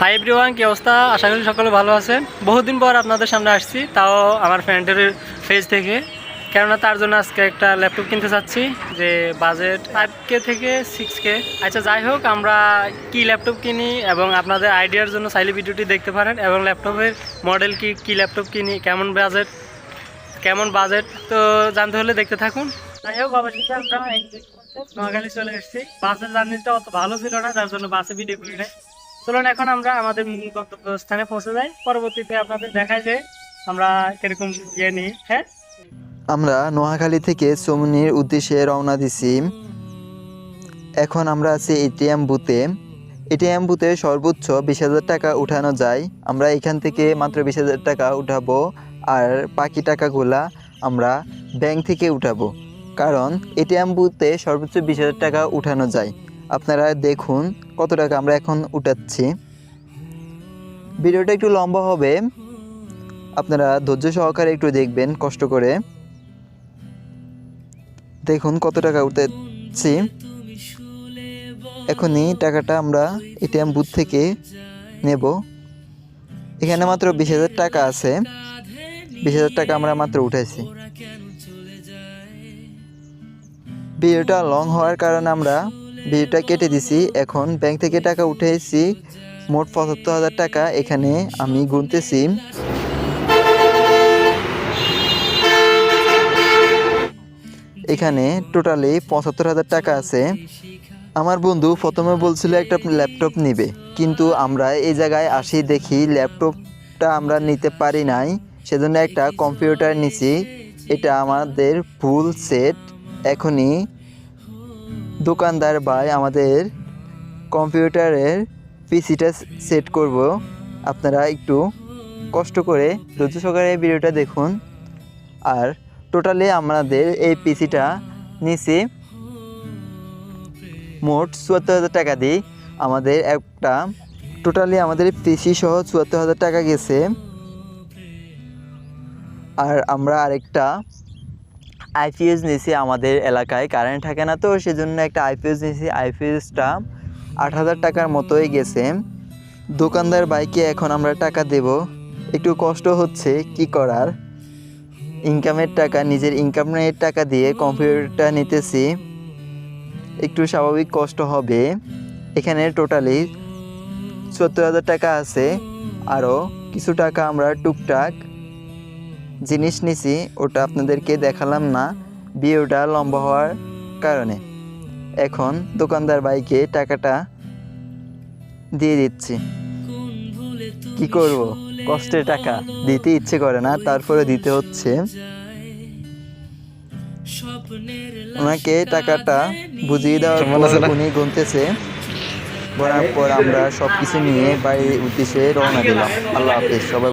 Hi everyone কি অবস্থা? আশা করি সকলে ভালো আছেন। বহুদিন পর আপনাদের সামনে আসছি, তাও আমার ফ্রেন্ডের পেজ থেকে। কেননা তার জন্য আজকে একটা ল্যাপটপ কিনতে চাচ্ছি, যে বাজেট ফাইভ কে থেকে সিক্স কে আচ্ছা যাই হোক, আমরা কি ল্যাপটপ কিনি এবং আপনাদের আইডিয়ার জন্য চাইলে ভিডিওটি দেখতে পারেন, এবং ল্যাপটপের মডেল কি কি ল্যাপটপ কিনি, কেমন বাজেট কেমন বাজেট তো জানতে হলে দেখতে থাকুন। যাই হোক সাথে আমরা নোয়াখালী চলে এসেছি। বাসের জার্নিটা অত ভালো ছিল না, যার জন্য বাসে ভিডিও করি চলুন, এখন আমরা আমাদের মূল গন্তব্যস্থানে পৌঁছে যাই পরবর্তীতে আপনাদের দেখায় যে আমরা কীরকম ইয়ে নিই হ্যাঁ? আমরা নোয়াখালী থেকে চমনির উদ্দেশ্যে রওনা দিছি। এখন আমরা আছি এটিএম বুথে। এটিএম বুথে সর্বোচ্চ বিশ হাজার টাকা উঠানো যায়। আমরা এখান থেকে মাত্র বিশ হাজার টাকা উঠাবো আর বাকি টাকাগুলা আমরা ব্যাংক থেকে উঠাবো। কারণ এটিএম বুথে সর্বোচ্চ বিশ হাজার টাকা উঠানো যায়। আপনারা দেখুন কত টাকা আমরা এখন উঠাচ্ছি। ভিডিওটা একটু লম্বা হবে। আপনারা ধৈর্য সহকারে একটু দেখবেন, কষ্ট করে। দেখুন কত টাকা উঠাচ্ছি। এখনই টাকাটা আমরা এটিএম বুথ থেকে নেব। এখানে মাত্র বিশ হাজার টাকা আছে। বিশ হাজার টাকা আমরা মাত্র উঠেছি ভিডিওটা লং হওয়ার কারণে আমরা ভিডিওটা কেটে দিছি। এখন ব্যাংক থেকে টাকা উঠেছি। মোট পঁচাত্তর হাজার টাকা এখানে আমি গুনতেছি। এখানে টোটালি পঁচাত্তর হাজার টাকা আছে। আমার বন্ধু প্রথমে বলছিল একটা ল্যাপটপ নেবে। কিন্তু আমরা এই জায়গায় আসি দেখি ল্যাপটপটা আমরা নিতে পারি নাই। সেজন্য একটা কম্পিউটার নিছি। এটা আমাদের ফুল সেট এখনই দোকানদার ভাই আমাদের কম্পিউটারের পিসিটা সেট করব। আপনারা একটু কষ্ট করে ধৈর্য সহকারে ভিডিওটা দেখুন। আর টোটালি আমাদের এই পিসিটা নিচে মোট চুয়াত্তর হাজার টাকা দিই আমাদের একটা টোটালি আমাদের পিসি সহ চুয়াত্তর হাজার টাকা গেছে। আর আমরা আরেকটা আইপিএস নিয়েছি আমাদের এলাকায় কারেন্ট থাকে না তো, সেজন্য একটা আইপিএস নিয়েছি। আইপিএসটা আট হাজার টাকার মতোই গেছে। দোকানদার বাইকে এখন আমরা টাকা দেব। একটু কষ্ট হচ্ছে, কি করার? ইনকামের টাকা, নিজের ইনকামের টাকা দিয়ে কম্পিউটারটা নিতেছি। একটু স্বাভাবিক কষ্ট হবে। এখানে টোটালি সত্তর হাজার টাকা আছে। আরও কিছু টাকা আমরা টুকটাক জিনিস নিছি ওটা আপনাদেরকে দেখালাম না। ভিডিওটা লম্বা হওয়ার কারণে। এখন দোকানদার ভাইকে টাকাটা দিয়ে দিচ্ছি। কি করব? কষ্টের টাকা। দিতে ইচ্ছে করে না তারপরে দিতে হচ্ছে। ওনাকে টাকাটা বুঝিয়ে দেওয়ার পর উনি গুনতেছে। বলার পর আমরা সব কিছু নিয়ে বাড়ির উদ্দেশ্যে রওনা দিলাম। আল্লাহ হাফিজ সবাই